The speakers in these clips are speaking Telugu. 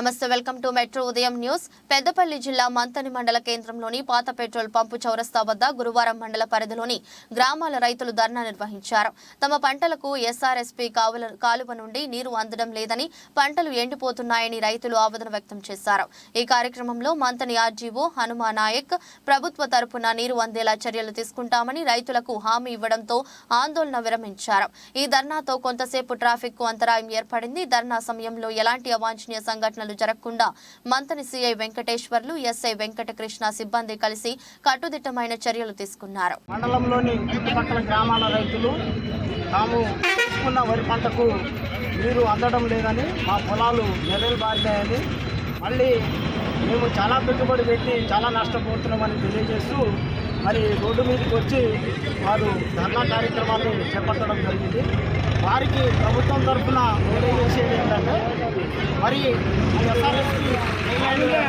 నమస్తే welcome to metro Udayam news. Peddapalli జిల్లా మంతని మండల కేంద్రంలోని పాత పెట్రోల్ పంపు చౌరస్తా వద్ద గురువారం మండల పరిధిలోని గ్రామాల రైతులు ధర్నా నిర్వహించారు. తమ పంటలకు ఎస్ఆర్ఎస్పీ కావుల కాలువ నుండి నీరు అందడం లేదని పంటలు ఎండిపోతున్నాయని రైతులు ఆవేదన వ్యక్తం చేశారు. ఈ కార్యక్రమంలో మంతని ఆర్జీఓ హనుమా నాయక్ ప్రభుత్వ తరపున నీరు అందేలా చర్యలు తీసుకుంటామని రైతులకు హామీ ఇవ్వడంతో ఆందోళన విరమించారు. ఈ ధర్నాతో కొంతసేపు ట్రాఫిక్కు అంతరాయం ఏర్పడింది. ధర్నా సమయంలో ఎలాంటి అవాంఛనీయ సంఘటనలు జరగకుండా మంతని సీఐ వెంకటేశ్వర్లు ఎస్ఐ వెంకటకృష్ణ సిబ్బంది కలిసి కట్టుదిట్టమైన చర్యలు తీసుకున్నారు. మండలంలోని చుట్టుపక్కల గ్రామాల రైతులు తాము తీసుకున్న వరి పంటకు నీరు అందడం లేదని మా పొలాలు నెరలు బారినాయని మళ్ళీ మేము చాలా పెట్టుబడి పెట్టి చాలా నష్టపోతున్నామని తెలియజేస్తూ మరి రోడ్డు మీదకి వచ్చి వారు ధర్నా కార్యక్రమాన్ని చేపట్టడం జరిగింది. వారికి ప్రభుత్వం తరఫున తెలియజేసేది ఏంటంటే మరి ఎస్ఆర్ఎస్పి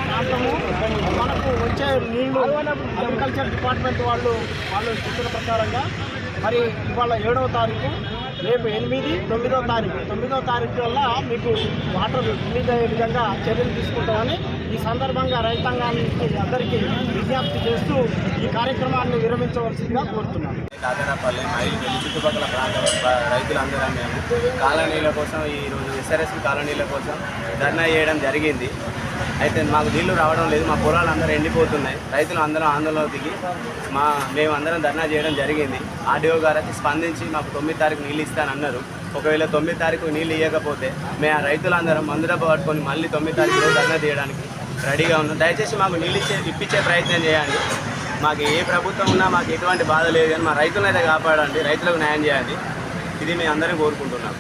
ప్రాంతము మనకు వచ్చే నీళ్ళు అగ్రికల్చర్ డిపార్ట్మెంట్ వాళ్ళు వాళ్ళు చెప్పిన ప్రకారంగా మరి ఇవాళ ఏడవ తారీఖు రేపు ఎనిమిది తొమ్మిదో తారీఖు. తొమ్మిదో తారీఖు వల్ల మీకు వాటర్ రిలీజ్ అయ్యే విధంగా చర్యలు తీసుకుంటామని ఈ సందర్భంగా రైతాంగానికి అందరికీ విజ్ఞప్తి చేస్తూ ఈ కార్యక్రమాన్ని విరమించవలసిందిగా కోరుతున్నాను. కాకరపల్లి మరియు చుట్టుపక్కల ప్రాంత రైతులందరం మేము కాలనీల కోసం ఈరోజు ఎస్ఆర్ఎస్ కాలనీల కోసం ధర్నా చేయడం జరిగింది. అయితే మాకు నీళ్ళు రావడం లేదు మా పొలాలు అందరూ ఎండిపోతున్నాయి. రైతులు అందరం ఆందోళన దిగి మా మేము అందరం ధర్నా చేయడం జరిగింది. ఆర్డీఓ గారు అయితే స్పందించి మాకు తొమ్మిది తారీఖు నీళ్ళు ఇస్తానన్నారు. ఒకవేళ తొమ్మిది తారీఖు నీళ్ళు ఇవ్వకపోతే మేము ఆ రైతులందరం మందు పట్టుకొని మళ్ళీ తొమ్మిది తారీఖు రోజు అన్న చేయడానికి రెడీగా ఉన్నాం. దయచేసి మాకు నీళ్ళు ఇచ్చే ఇప్పించే ప్రయత్నం చేయండి. మాకు ఏ ప్రభుత్వం ఉన్నా మాకు ఎటువంటి బాధ లేదు కానీ మా రైతులను అయితే కాపాడండి రైతులకు న్యాయం చేయండి. ఇది మేము అందరం కోరుకుంటున్నాం.